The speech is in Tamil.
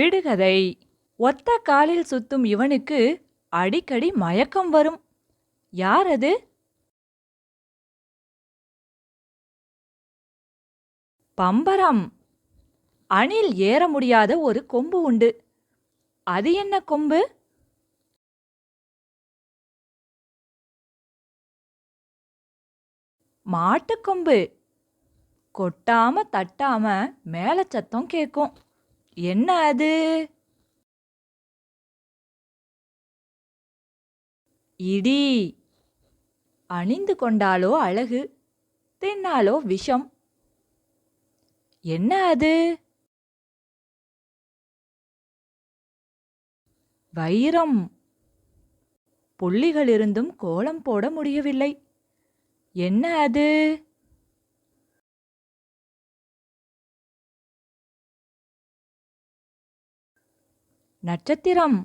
விடுகதை. ஒத்த காலில் சுத்தும் இவனுக்கு அடிக்கடி மயக்கம் வரும். யார் அது? பம்பரம். அணில் ஏற முடியாத ஒரு கொம்பு உண்டு. அது என்ன கொம்பு? மாட்டுக்கொம்பு. கொட்டாம தட்டாம மேல சத்தம் கேக்கும் என்ன அது? இடி. அணிந்து கொண்டாலோ அழகு தின்னாலோ விஷம். என்ன அது? வைரம். புள்ளிகளிருந்தும் கோலம் போட முடியவில்லை. என்ன அது? நட்சத்திரம்.